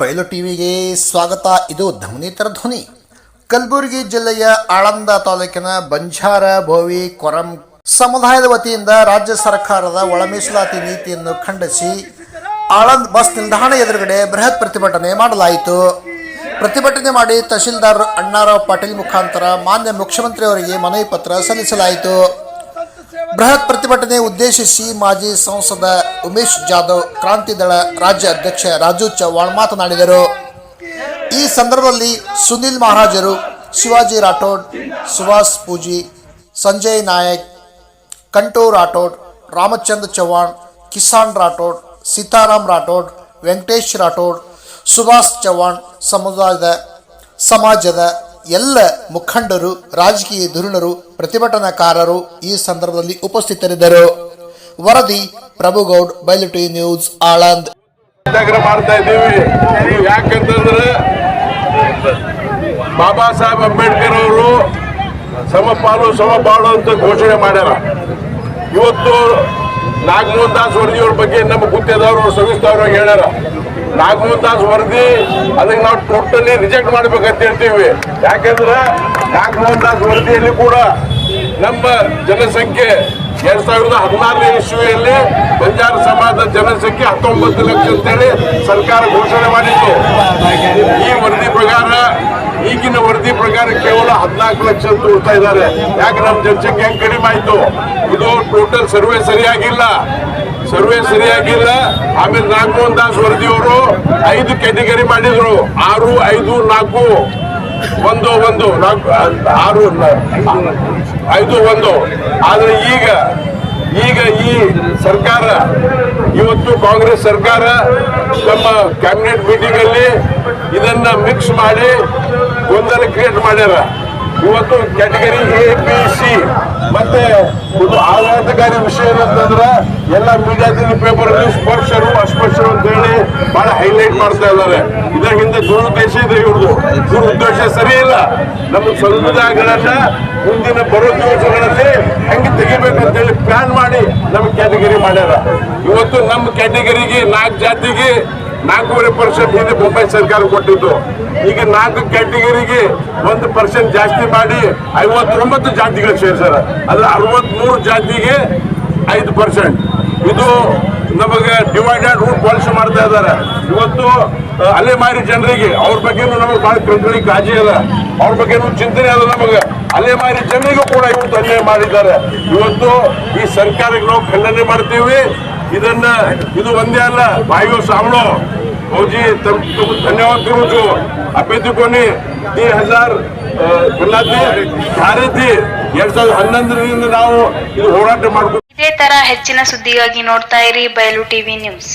ಬಯಲು ಟಿವಿಗೆ ಸ್ವಾಗತ. ಇದು ಧ್ವನಿತರ ಧ್ವನಿ. ಕಲಬುರಗಿ ಜಿಲ್ಲೆಯ ಆಳಂದ ತಾಲೂಕಿನ ಬಂಜಾರ, ಭೋವಿ, ಕೊರಂ ಸಮುದಾಯದ ವತಿಯಿಂದ ರಾಜ್ಯ ಸರ್ಕಾರದ ಒಳ ಮೀಸಲಾತಿ ನೀತಿಯನ್ನು ಖಂಡಿಸಿ ಆಳಂದ್ ಬಸ್ ನಿಲ್ದಾಣ ಎದುರುಗಡೆ ಬೃಹತ್ ಪ್ರತಿಭಟನೆ ಮಾಡಲಾಯಿತು. ಪ್ರತಿಭಟನೆ ಮಾಡಿ ತಹಶೀಲ್ದಾರ್ ಅಣ್ಣಾರಾವ್ ಪಾಟೀಲ್ ಮುಖಾಂತರ ಮಾನ್ಯ ಮುಖ್ಯಮಂತ್ರಿಯವರಿಗೆ ಮನವಿ ಪತ್ರ ಸಲ್ಲಿಸಲಾಯಿತು. ಬೃಹತ್ ಪ್ರತಿಭಟನೆ ಉದ್ದೇಶಿಸಿ ಮಾಜಿ ಸಂಸದ ಉಮೇಶ್ ಜಾಧವ್ ಕ್ರಾಂತಿ ದಳ ರಾಜ್ಯ ಅಧ್ಯಕ್ಷ ರಾಜು ಚವ್ಹಾಣ್ ಮಾತನಾಡಿದರು. ಈ ಸಂದರ್ಭದಲ್ಲಿ ಸುನಿಲ್ ಮಹಾರಾಜರು, ಶಿವಾಜಿ ರಾಠೋಡ್, ಸುಭಾಷ್ ಪೂಜಿ, ಸಂಜಯ್ ನಾಯಕ್, ಕಂಟೋ ರಾಠೋಡ್, ರಾಮಚಂದ್ರ ಚವ್ಹಾಣ್, ಕಿಸಾನ್ ರಾಠೋಡ್, ಸೀತಾರಾಮ್ ರಾಠೋಡ್, ವೆಂಕಟೇಶ್ ರಾಠೋಡ್, ಸುಭಾಷ್ ಚವ್ಹಾಣ್ ಸಮುದಾಯದ, ಸಮಾಜದ ಎಲ್ಲ ಮುಖಂಡರು, ರಾಜಕೀಯ ಧುರುಣರು, ಪ್ರತಿಭಟನಾಕಾರರು ಈ ಸಂದರ್ಭದಲ್ಲಿ ಉಪಸ್ಥಿತರಿದ್ದರು. ವರದಿ, ಪ್ರಭುಗೌಡ್ ಬಯಲುಟಿ ನ್ಯೂಸ್, ಆಳಂದ್. ಮಾಡ್ತಾ ಇದ್ದೀವಿ. ಯಾಕಂತಂದ್ರೆ ಬಾಬಾ ಸಾಹೇಬ್ ಅಂಬೇಡ್ಕರ್ ಅವರು ಸಮಪಾಲು ಸಮಪಾಲು ಅಂತ ಘೋಷಣೆ ಮಾಡ್ಯಾರ. ಇವತ್ತು ನಾಗಮೋಹನ್ ದಾಸ್ ವರದಿಯವ್ರ ಬಗ್ಗೆ ನಮ್ಮ ಗುತ್ತಿದವರು ಸವಿಸ್ತವ್ರಾಗಿ ಹೇಳ್ಯಾರ. ನಾಗಮೋಹನ್ ದಾಸ್ ವರದಿ, ಅದಕ್ಕೆ ನಾವು ಟೋಟಲಿ ರಿಜೆಕ್ಟ್ ಮಾಡ್ಬೇಕಂತ ಹೇಳ್ತೀವಿ. ಯಾಕಂದ್ರೆ ನಾಗಮೋಹನ್ ದಾಸ್ ವರದಿಯಲ್ಲಿ ಕೂಡ ನಮ್ಮ ಜನಸಂಖ್ಯೆ ಎರಡ್ ಸಾವಿರದ ಹದಿನಾರನೇ ಇಸ್ವಿಯಲ್ಲಿ ಬಂಜಾರ ಸಮಾಜದ ಜನಸಂಖ್ಯೆ ಹತ್ತೊಂಬತ್ತು ಲಕ್ಷ ಅಂತೇಳಿ ಸರ್ಕಾರ ಘೋಷಣೆ ಮಾಡಿತ್ತು. ಈ ವರದಿ ಪ್ರಕಾರ, ಈಗಿನ ವರದಿ ಪ್ರಕಾರ ಕೇವಲ ಹದಿನಾಲ್ಕು ಲಕ್ಷ ಅಂತ ಹೋಗ್ತಾ ಇದ್ದಾರೆ. ಯಾಕೆ ನಮ್ಮ ಜನಸಂಖ್ಯೆ ಹೆಂಗ್ ಕಡಿಮೆ ಆಯ್ತು? ಇದು ಟೋಟಲ್ ಸರ್ವೆ ಸರಿಯಾಗಿಲ್ಲ. ಸರ್ವೆ ಸರಿಯಾಗಿಲ್ಲ. ಆಮೇಲೆ ನಾಗಮೋಹನ್ ದಾಸ್ ವರದಿಯವರು ಐದು ಕ್ಯಾಟಗರಿ ಮಾಡಿದ್ರು. ಆರು, ಐದು, ನಾಲ್ಕು, ಒಂದು ಒಂದು. ನಾಲ್ಕು ಆರು ಐದು, ಒಂದು. ಆದ್ರೆ ಈಗ ಈಗ ಈ ಸರ್ಕಾರ, ಇವತ್ತು ಕಾಂಗ್ರೆಸ್ ಸರ್ಕಾರ ನಮ್ಮ ಕ್ಯಾಬಿನೆಟ್ ಮೀಟಿಂಗ್ ಅಲ್ಲಿ ಇದನ್ನ ಮಿಕ್ಸ್ ಮಾಡಿ ಗೊಂದಲ ಕ್ರಿಯೇಟ್ ಮಾಡ್ಯಾರ. ಇವತ್ತು ಕ್ಯಾಟಗರಿ ಎ ಬಿ ಸಿ ಮತ್ತೆ ಒಂದು ಆಘಾತಕಾರಿ ವಿಷಯ ಏನಂತಂದ್ರೆ ಎಲ್ಲ ಮೀಡಿಯಾದಲ್ಲಿ ಪೇಪರ್ ಅಲ್ಲಿ ಸ್ಪರ್ಶರು ಅಸ್ಪರ್ಶರು ಅಂತ ಹೇಳಿ ಬಹಳ ಹೈಲೈಟ್ ಮಾಡ್ತಾ ಇದ್ದಾರೆ. ಇದರ ಹಿಂದೆ ದುರುದ್ದೇಶ ಇದೆ ಇವ್ರದ್ದು. ದುರುದ್ದೇಶ ಸರಿ ಇಲ್ಲ. ನಮ್ಮ ಸಂವಿಧಾನಗಳನ್ನ ಮುಂದಿನ ಬರೋ ದಿವಸಗಳಲ್ಲಿ ಹೆಂಗೆ ತೆಗಿಬೇಕಂತ ಹೇಳಿ ಪ್ಲಾನ್ ಮಾಡಿ ನಮ್ಮ ಕ್ಯಾಟಗರಿ ಮಾಡ್ಯಾರ. ಇವತ್ತು ನಮ್ಮ ಕ್ಯಾಟಗರಿಗೆ ನಾಲ್ಕು ಜಾತಿಗೆ ನಾಲ್ಕೂವರೆ ಪರ್ಸೆಂಟ್ ಹಿಂದೆ ಮುಂಬೈ ಸರ್ಕಾರ ಕೊಟ್ಟಿದ್ದು. ಈಗ ನಾಲ್ಕು ಕ್ಯಾಟಗರಿಗೆ ಒಂದು ಪರ್ಸೆಂಟ್ ಜಾಸ್ತಿ ಮಾಡಿ ಐವತ್ತೊಂಬತ್ತು ಜಾತಿಗಳು ಸೇರ್ಸಾರ. ಅದ್ರ ಅರವತ್ಮೂರು ಜಾತಿಗೆ ಐದು ಪರ್ಸೆಂಟ್ ಇದು ನಮಗೆ ಡಿವೈಡೆಡ್ ರೂಲ್ ಪಾಲಿಸಿ ಮಾಡ್ತಾ ಇದ್ದಾರೆ. ಇವತ್ತು ಅಲೆಮಾರಿ ಜನರಿಗೆ, ಅವ್ರ ಬಗ್ಗೆನೂ ನಮಗೆ ಭಾಳ ಕಳ್ಕಳಿ ಕಾಜಿ ಅದ. ಅವ್ರ ಬಗ್ಗೆನೂ ಚಿಂತನೆ ಅದ ನಮಗೆ. ಅಲೆಮಾರಿ ಜನರಿಗೂ ಕೂಡ ಇವತ್ತು ಅನ್ಯಾಯ ಮಾಡಿದ್ದಾರೆ. ಇವತ್ತು ಈ ಸರ್ಕಾರಕ್ಕೆ ನಾವು ಖಂಡನೆ ಮಾಡ್ತೀವಿ. ಇದನ್ನ ಇದು ಒಂದೇ ಅಲ್ಲ भाइयों सामनो फौजी तम तुम धन्यवाद करूँ जो अभ्यर्थी को ने तीन हजार ಜಾರಿ ಎರಡ್ ಸಾವಿರದ ಹನ್ನೊಂದರಿಂದ ನಾವು ಇದು ಹೋರಾಟ ಮಾಡ್ಕೊಂಡು ಇದೇ ತರ ಹೆಚ್ಚಿನ ಸುದ್ದಿಗಾಗಿ ನೋಡ್ತಾ ಇರಿ ಬಯಲು ಟಿವಿ ನ್ಯೂಸ್